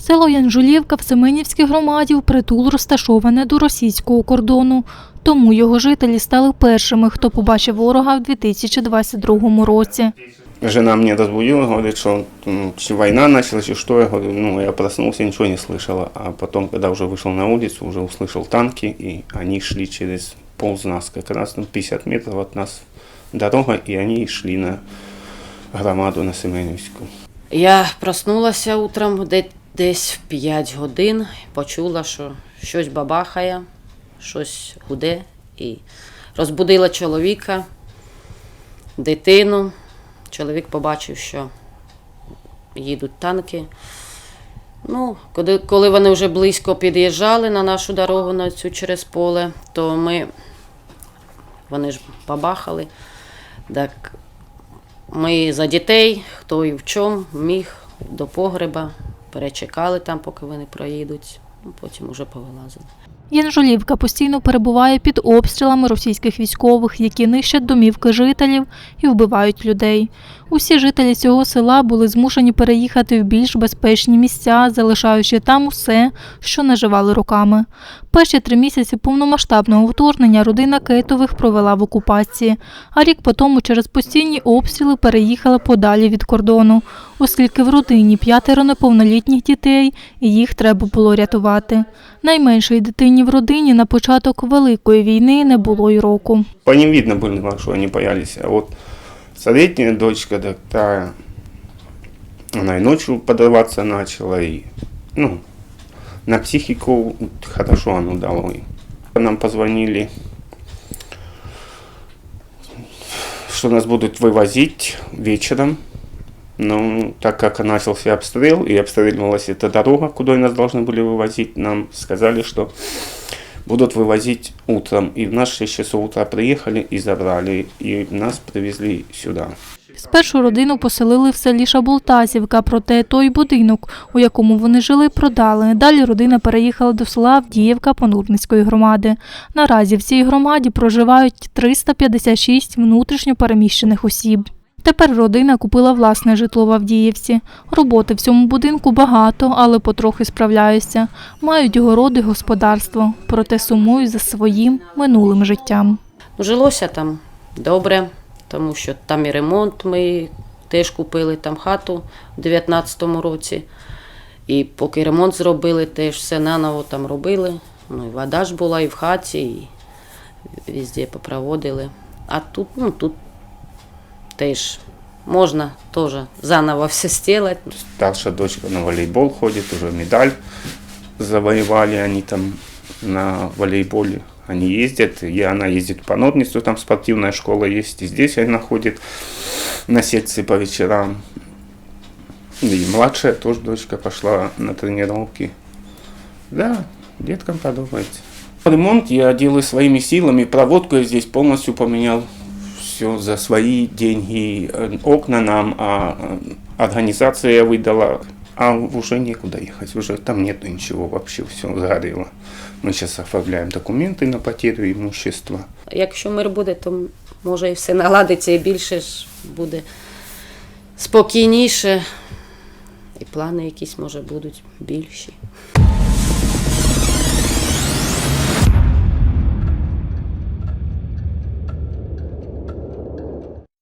Село Янжулівка в Семенівській громаді впритул розташоване до російського кордону. Тому його жителі стали першими, хто побачив ворога в 2022 році. Жена меня разбудила, говорит, что м, чи война началась, и что. Я говорю, ну, я проснулся, ничего не слышала. А потом, когда уже вышел на улицу, уже услышал танки, и они шли через полз нас, как раз ну, 50 метров от нас дорога, и они шли на громаду на Семенівську. Я проснулася утром де- десь в 5 годин, почула, що щось бабахає, щось гуде. І розбудила чоловіка, дитину. Чоловік побачив, що їдуть танки. Ну, коли, вони вже близько під'їжджали на нашу дорогу на цю через поле, то ми вони ж бабахали. Так ми за дітей, хто і в чому міг до погреба, перечекали там, поки вони проїдуть, ну, потім вже повилазили. Янжулівка постійно перебуває під обстрілами російських військових, які нищать домівки жителів і вбивають людей. Усі жителі цього села були змушені переїхати в більш безпечні місця, залишаючи там усе, що наживали роками. Перші три місяці повномасштабного вторгнення родина Кетових провела в окупації, а рік по тому через постійні обстріли переїхала подалі від кордону, оскільки в родині п'ятеро неповнолітніх дітей і їх треба було рятувати. Найменшій дитині в родині на початок Великої війни не було й року. По ним видно было, что они боялись. А вот средняя дочка, да, та, она и ночью подрываться начала, и, ну, на психику хорошо оно дало. И Нам позвонили, что нас будут вывозить вечером. Но так как начался обстрел, и обстреливалась эта дорога, куда нас должны были вывозить, нам сказали, что будут вывозить утром. И в нас в 6 часов утра приехали и забрали, и нас привезли сюда. Спершу родину поселили в селі Шаболтазівка, проте той будинок, у якому вони жили, продали. Далі родина переїхала до села Авдіївка Понурницької громади. Наразі в цій громаді проживають 356 внутрішньо переміщених осіб. Тепер родина купила власне житло в Авдіївці. Роботи в цьому будинку багато, але потрохи справляються. Мають городи, господарство, проте сумують за своїм минулим життям. Ну, жилося там добре, тому що там і ремонт ми теж купили там хату у 19-му році. І поки ремонт зробили, теж все наново там робили. Ну, і вода ж була і в хаті, і везде попроводили. А тут, ну, тут теж можна теж заново все зробити. Старшая дочка на волейбол ходит, уже медаль завоевали они там на волейболе. Они ездят, и она ездит по Норницу, там спортивная школа есть, и здесь она ходит на секции по вечерам. И младшая тоже дочка пошла на тренировки. Да, деткам подобается. Ремонт я делаю своими силами, проводку я здесь полностью поменял. Все за свои деньги, Э, окна нам, а э, организация я выдала. А уже некуда ехать, уже там нету ничего вообще, все сгорело. Мы сейчас оформляем документы на потерю имущества. Якщо мир буде, то може і все наладиться і більше ж буде спокійніше. І плани якісь може будуть більші.